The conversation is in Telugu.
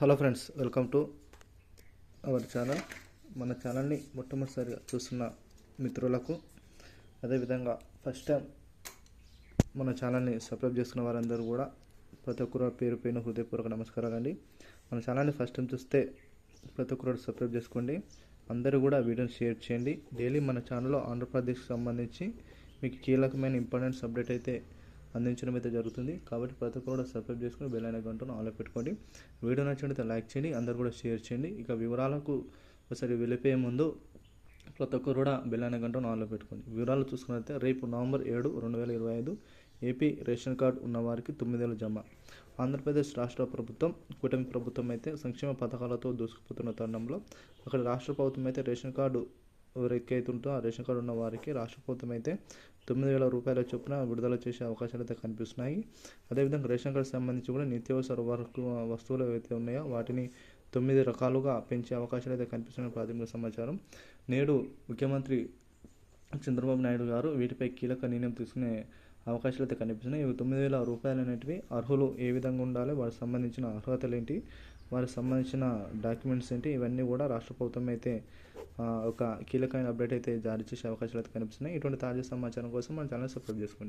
Hello friends welcome to our channel. మన ఛానల్ని మొట్టమొదటిసారిగా చూస్తున్న మిత్రులకు అదేవిధంగా ఫస్ట్ టైం మన ఛానల్ని సబ్స్క్రైబ్ చేసుకున్న వారందరూ కూడా ప్రతి ఒక్కరు పేరు పైన హృదయపూర్వక నమస్కారాలు అండి. మన ఛానల్ని ఫస్ట్ టైం చూస్తే ప్రతి ఒక్కరు సబ్స్క్రైబ్ చేసుకోండి. అందరూ కూడా వీడియోని షేర్ చేయండి. డైలీ మన ఛానల్లో ఆంధ్రప్రదేశ్కి సంబంధించి మీకు కీలకమైన ఇంపార్టెంట్స్ అప్డేట్ అయితే అందించడం అయితే జరుగుతుంది. కాబట్టి ప్రతి ఒక్కరు కూడా సబ్స్క్రైబ్ చేసుకుని బెల్ అనే గంటను ఆలో పెట్టుకోండి. వీడియో నచ్చినట్లయితే లైక్ చేయండి అందరు కూడా షేర్ చేయండి. ఇక వివరాలకు ఒకసారి వెళ్ళిపోయే ముందు ప్రతి ఒక్కరు కూడా బెల్ అనే గంటను ఆన్లో పెట్టుకోండి. వివరాలు చూసుకున్నట్లయితే రేపు నవంబర్ ఏడు రెండు వేల ఇరవై ఐదు ఏపీ రేషన్ కార్డు ఉన్న వారికి తొమ్మిదేళ్ళు జమ. ఆంధ్రప్రదేశ్ రాష్ట్ర ప్రభుత్వం కూటమి ప్రభుత్వం అయితే సంక్షేమ పథకాలతో దూసుకుపోతున్న తరుణంలో అక్కడ రాష్ట్ర ప్రభుత్వం అయితే రేషన్ కార్డు ఎవరికైతే ఆ రేషన్ కార్డు ఉన్న వారికి రాష్ట్ర ప్రభుత్వం అయితే తొమ్మిది వేల రూపాయల చొప్పున విడుదల చేసే అవకాశాలు అయితే కనిపిస్తున్నాయి. అదేవిధంగా రేషన్ కార్డు సంబంధించి కూడా నిత్యావసర వరకు వస్తువులు ఏవైతే ఉన్నాయో వాటిని తొమ్మిది రకాలుగా పెంచే అవకాశాలు అయితే కనిపిస్తున్నాయి ప్రాథమిక సమాచారం. నేడు ముఖ్యమంత్రి చంద్రబాబు నాయుడు గారు వీటిపై కీలక నిర్ణయం తీసుకునే అవకాశాలు అయితే కనిపిస్తున్నాయి. ఇవి తొమ్మిది వేల రూపాయలు అనేటివి అర్హులు ఏ విధంగా ఉండాలి వారికి సంబంధించిన అర్హతలు ఏంటి వారికి సంబంధించిన డాక్యుమెంట్స్ ఏంటి ఇవన్నీ కూడా రాష్ట్ర ప్రభుత్వం అయితే ఒక కీలకమైన అప్డేట్ అయితే జారీ చేసే అవకాశాలు అయితే కనిపిస్తున్నాయి. ఇటువంటి తాజా సమాచారం కోసం మన ఛానల్ సబ్స్క్రైబ్ చేసుకోండి.